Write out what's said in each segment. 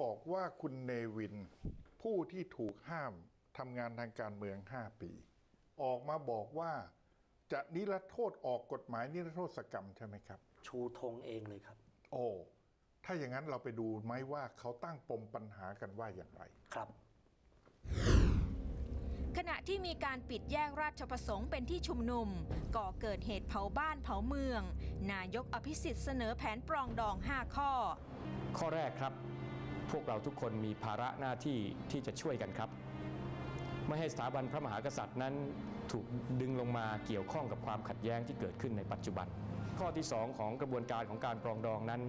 บอกว่าคุณเนวิน ผู้ที่ถูกห้ามทำงานทางการเมือง 5 ปี ออกมาบอกว่าจะนิรโทษออกกฎหมายนิรโทษกรรมใช่ไหมครับ ชูธงเองเลยครับ โอ้ถ้าอย่างนั้นเราไปดูไหมว่าเขาตั้งปมปัญหากันว่าอย่างไรครับขณะที่มีการปิดแยกราชประสงค์เป็นที่ชุมนุม ก่อเกิดเหตุเผาบ้านเผาเมือง นายกอภิสิทธิ์เสนอแผนปรองดอง 5 ข้อ ข้อแรกครับ พวกเราทุกคนมีภาระหน้าที่ที่จะช่วยกันครับไม่ให้สถาบันพระมหากษัตริย์นั้นถูกดึงลงมาเกี่ยวข้องกับความขัดแย้งที่เกิดขึ้นในปัจจุบัน ข้อที่ 2 ของกระบวนการของการปรองดองนั้น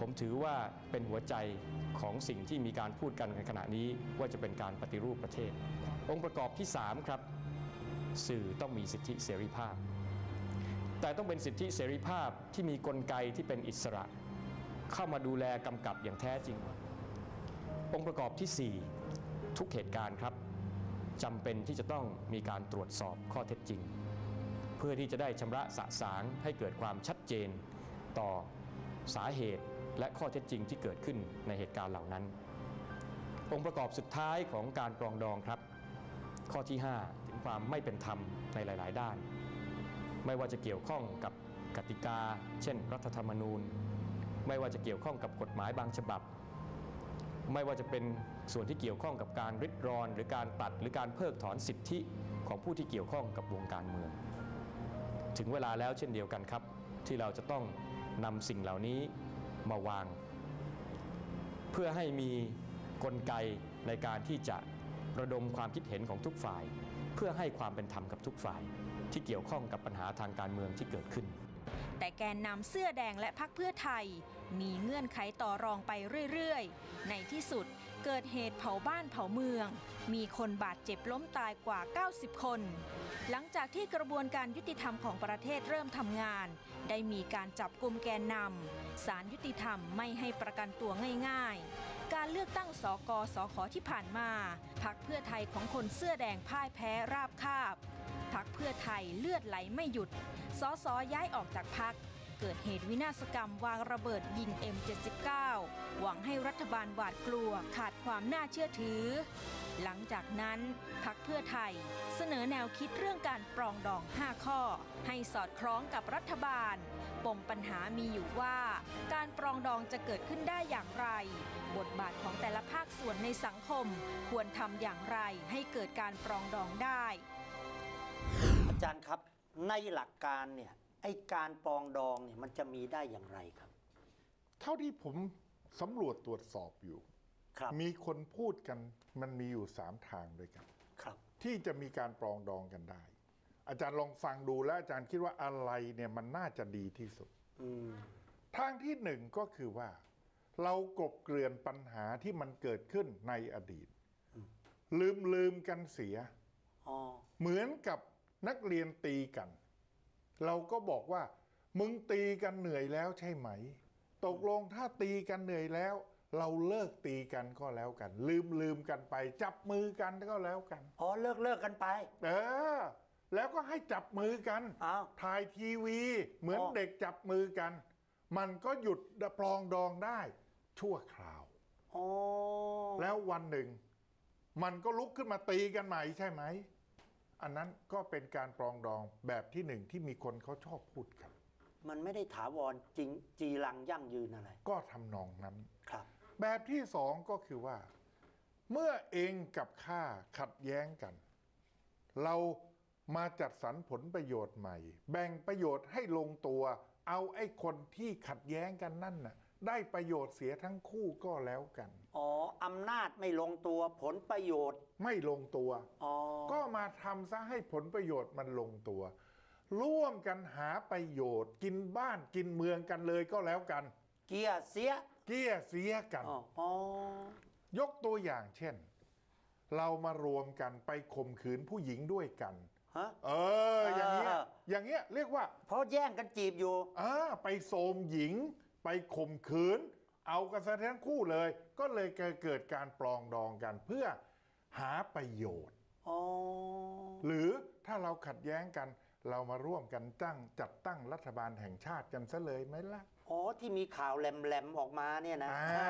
ผมถือว่าเป็นหัวใจของสิ่งที่มีการพูดกันในขณะนี้ว่าจะเป็นการปฏิรูปประเทศ องค์ประกอบที่ 3 ครับ สื่อต้องมีสิทธิเสรีภาพ แต่ต้องเป็นสิทธิเสรีภาพที่มีกลไกที่เป็นอิสระ เข้ามาดูแลกำกับอย่างแท้จริง องค์ประกอบที่ 4 ทุกเหตุการณ์ครับจำเป็นที่จะต้องมีการตรวจสอบข้อเท็จจริง เพื่อที่จะได้ชำระสะสางให้เกิดความชัดเจนต่อสาเหตุและข้อเท็จจริงที่เกิดขึ้นในเหตุการณ์เหล่านั้น องค์ประกอบสุดท้ายของการปรองดองครับ ข้อที่ 5 ถึงความไม่เป็นธรรมในหลาย ๆ ด้าน ไม่ว่าจะเกี่ยวข้องกับกติกา เช่น รัฐธรรมนูญ ไม่ว่าจะเกี่ยวข้องกับกฎหมายบางฉบับ ไม่ว่าจะเป็นส่วนที่เกี่ยวข้องกับการริดรอน หรือการตัดหรือการเพิกถอนสิทธิของผู้ที่เกี่ยวข้องกับวงการเมือง ถึงเวลาแล้วเช่นเดียวกันครับ ที่เราจะต้องนำสิ่งเหล่านี้มาวาง เพื่อให้มีกลไกในการที่จะระดมความคิดเห็นของทุกฝ่าย เพื่อให้ความเป็นธรรมกับทุกฝ่าย ที่เกี่ยวข้องกับปัญหาทางการเมืองที่เกิดขึ้น แต่แกนนำเสื้อแดงและพักเพื่อไทย มีเงื่อนไขต่อรองไปเรื่อยๆ ในที่สุดเกิดเหตุเผาบ้านเผาเมือง มีคนบาดเจ็บล้มตายกว่า 90 คน หลังจากที่กระบวนการยุติธรรมของประเทศเริ่มทำงาน ได้มีการจับกลุ่มแกนนำศาลยุติธรรมไม่ให้ประกันตัวง่ายๆ การเลือกตั้งสกสขที่ผ่านมา พักเพื่อไทยของคนเสื้อแดงพ่ายแพ้ราบคาบ พักเพื่อไทยเลือดไหลไม่หยุดสอสอย้ายออกจากพัก เกิดเหตุวินาศกรรมวางระเบิดยิง M79 หวังให้รัฐบาลหวาดกลัวขาดความน่าเชื่อถือ หลังจากนั้นพักเพื่อไทย เสนอแนวคิดเรื่องการปรองดอง 5 ข้อ ให้สอดคล้องกับรัฐบาลปมปัญหามีอยู่ว่า การปรองดองจะเกิดขึ้นได้อย่างไร บทบาทของแต่ละภาคส่วนในสังคม ควรทำอย่างไรให้เกิดการปรองดองได้ จารย์ครับในหลักการเนี่ยไอการปรองดองเนี่ยมันจะมีได้อย่างไรครับ เท่าที่ผมสำรวจตรวจสอบอยู่ ครับ มีคนพูดกันมันมีอยู่สามทางด้วยกัน ครับ ที่จะมีการปรองดองกันได้ อาจารย์ลองฟังดูแล้วอาจารย์คิดว่าอะไรเนี่ยมันน่าจะดีที่สุด อืม ทางที่หนึ่งก็คือว่า เรากลบเกลื่อนปัญหาที่มันเกิดขึ้นในอดีต ลืมลืมกันเสีย อ๋อ เหมือนกับ นักเรียนตีกัน เราก็บอกว่า มึงตีกันเหนื่อยแล้วใช่ไหม ตกลงถ้าตีกันเหนื่อยแล้ว เราเลิกตีกันก็แล้วกัน ลืมลืมกันไป จับมือกันก็แล้วกัน อ๋อเลิกเลิกกันไป เออ แล้วก็ให้จับมือกันอ้าวถ่ายทีวี เหมือนอ๋อ เด็กจับมือกัน มันก็หยุดปลองดองได้ ชั่วคราว อ๋อแล้ววันหนึ่ง มันก็ลุกขึ้นมาตีกันใหม่ใช่ไหม อันนั้นก็เป็นการปรองดองแบบที่หนึ่งที่มีคนเขาชอบพูดกัน มันไม่ได้ถาวรจริงจีรังยั่งยืนอะไร ก็ทำนองนั้น ครับ แบบที่สองก็คือว่า เมื่อเองกับข้าขัดแย้งกัน เรามาจัดสรรผลประโยชน์ใหม่ แบ่งประโยชน์ให้ลงตัว เอาไอ้คนที่ขัดแย้งกันนั่นน่ะ ได้ประโยชน์เสียทั้งคู่ก็แล้วกัน อ๋ออำนาจไม่ลงตัวผลประโยชน์ ไม่ลงตัว อ๋อ ก็มาทำซะให้ผลประโยชน์มันลงตัว ร่วมกันหาประโยชน์ กินบ้านกินเมืองกันเลยก็แล้วกัน เกียร์เสีย เกี้ยเสียกัน อ๋ออ๋อยกตัวอย่างเช่น เรามารวมกันไปข่มขืนผู้หญิงด้วยกัน ฮะ เออ อย่างเงี้ยเออ อย่างเงี้ยเรียกว่า เพราะแย่งกันจีบอยู่ อ่าไปโสมหญิง ไปข่มขืน เอากันซะทั้งคู่เลย ก็เลยเกิดการปลองดองกันเพื่อหาประโยชน์อ๋อหรือถ้าเราขัดแย้งกันเรามาร่วมกันตั้งจัดตั้งรัฐบาลแห่งชาติกันซะเลยไหมล่ะอ๋อที่มีข่าวแหลมๆออกมาเนี่ยนะอ่าอ่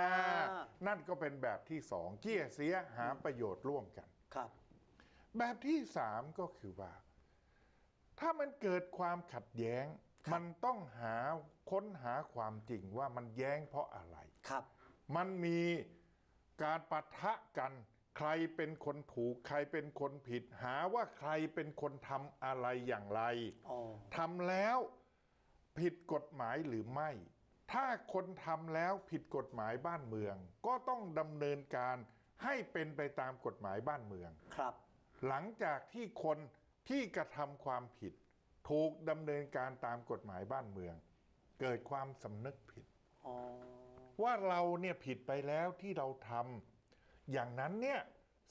านั่นก็เป็นแบบที่สองเกี่ยเสียหาประโยชน์ร่วมกันครับ แบบที่สามก็คือว่า ถ้ามันเกิดความขัดแย้ง มันต้องหาค้นหาความจริงว่ามันแย้งเพราะอะไร ครับ มันมีการปะทะกัน ใครเป็นคนถูก ใครเป็นคนผิด หาว่าใครเป็นคนทำอะไรอย่างไรอ๋อ ทำแล้วผิดกฎหมายหรือไม่ ถ้าคนทำแล้วผิดกฎหมายบ้านเมือง ก็ต้องดำเนินการให้เป็นไปตามกฎหมายบ้านเมือง ครับ หลังจากที่คนที่กระทำความผิด ถูกดำเนินการตามกฎหมายบ้านเมือง เกิดความสำนึกผิด ว่าเราเนี่ยผิดไปแล้วที่เราทำอย่างนั้นเนี่ย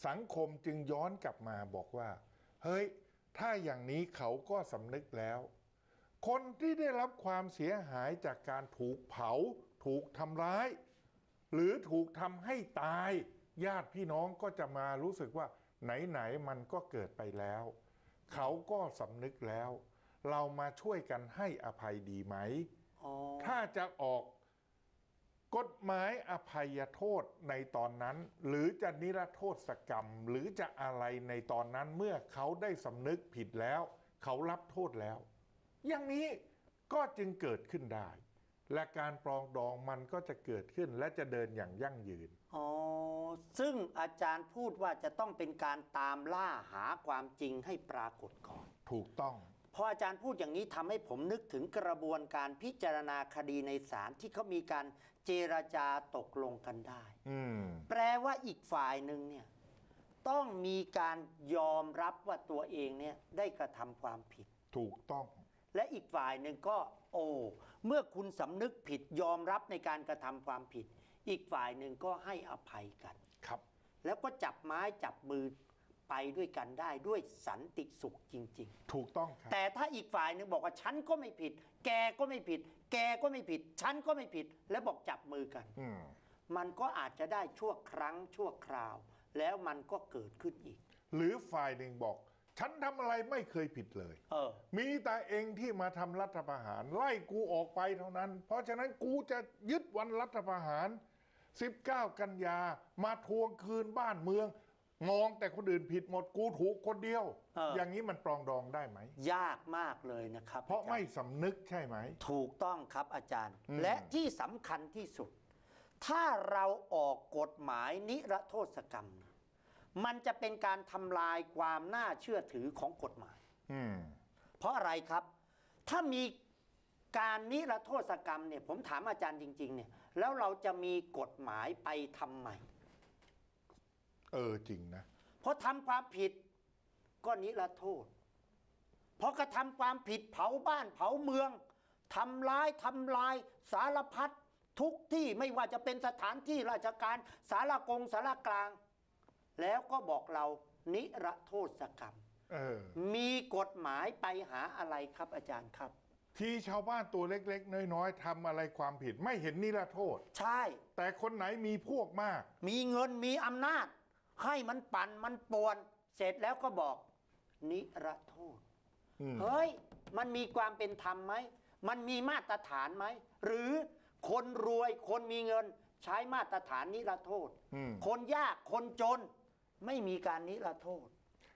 สังคมจึงย้อนกลับมาบอกว่า เฮ้ย ถ้าอย่างนี้เขาก็สำนึกแล้ว คนที่ได้รับความเสียหายจากการถูกเผา ถูกทำร้าย หรือถูกทำให้ตาย ญาติพี่น้องก็จะมารู้สึกว่า ไหน ๆ มันก็เกิดไปแล้ว เขาก็สำนึกแล้ว เรามาช่วยกันให้อภัยดีไหมอ๋อถ้าจะออกกฎหมายอภัยโทษในตอนนั้น หรือจะนิรโทษกรรม หรือจะอะไรในตอนนั้นเมื่อเขาได้สำนึกผิดแล้ว เขารับโทษแล้ว อย่างนี้ก็จึงเกิดขึ้นได้ และการปรองดองมันก็จะเกิดขึ้นและจะเดินอย่างยั่งยืน อ๋อ ซึ่งอาจารย์พูดว่าจะต้องเป็นการตามล่าหาความจริงให้ปรากฏก่อน ถูกต้อง พออาจารย์พูดอย่างนี้ทำให้ผมนึกถึงกระบวนการพิจารณาคดีในศาลที่เขามีการเจรจาตกลงกันได้อืมแปลว่าอีกฝ่ายหนึ่งเนี่ยต้องมีการยอมรับว่าตัวเองเนี่ยได้กระทำความผิด ถูกต้อง และอีกฝ่ายหนึ่งก็ โอ้เมื่อคุณสำนึกผิดยอมรับในการกระทำความผิด อีกฝ่ายหนึ่งก็ให้อภัยกันครับ แล้วก็จับไม้จับมือ ไปด้วยกันได้ด้วยสันติสุขจริง ถูกต้องครับ ๆ แต่ถ้าอีกฝ่ายหนึ่งบอกว่าฉันก็ไม่ผิด แกก็ไม่ผิด แกก็ไม่ผิด ฉันก็ไม่ผิด แล้วบอกจับมือกัน อืมมันก็อาจจะได้ชั่วครั้งชั่วคราว แล้วมันก็เกิดขึ้นอีก หรือฝ่ายหนึ่งบอก ฉันทำอะไรไม่เคยผิดเลย เออ มีแต่เองที่มาทำรัฐประหาร ไล่กูออกไปเท่านั้น เพราะฉะนั้นกูจะยึดวันรัฐประหาร 19 กันยามาทวงคืนบ้านเมือง มองแต่คนอื่นผิดหมดกูถูกคนเดียว เอออ อย่างนี้มันปรองดองได้ไหม ยากมากเลยนะครับเพราะอจไม่ย์สำนึกใช่ไหม ถูกต้องครับอาจารย์ อืม และที่สำคัญที่สุด ถ้าเราออกกฎหมายนิรโทษกรรม มันจะเป็นการทำลายความน่าเชื่อถือของกฎหมาย อืม เพราะอะไรครับ ถ้ามีการนิรโทษกรรมเนี่ยผมถามอาจารย์จริงๆเนี่ยแล้วเราจะมีกฎหมายไปทำใหม่ เออจริงนะเพราะทำความผิดก็นิรโทษเพราะกระทำความผิดเผาบ้านเผาเมืองทำร้ายทำลายสารพัดทุกที่ไม่ว่าจะเป็นสถานที่ราชการสารกงสารกลาง แล้วก็บอกเรานิรโทษกรรมเออมีกฎหมายไปหาอะไรครับอาจารย์ครับ ที่ชาวบ้านตัวเล็กๆ น้อยๆทำอะไรความผิดไม่เห็นนิรโทษ ใช่ แต่คนไหนมีพวกมาก มีเงินมีอำนาจ ให้มันปั่นมันป่วน เสร็จแล้วก็บอก นิรโทษอืมเฮ้ย มันมีความเป็นธรรมไหม มันมีมาตรฐานไหม หรือคนรวยคนมีเงินใช้มาตรฐานนิรโทษอืมคนยากคนจนไม่มีการนิรโทษ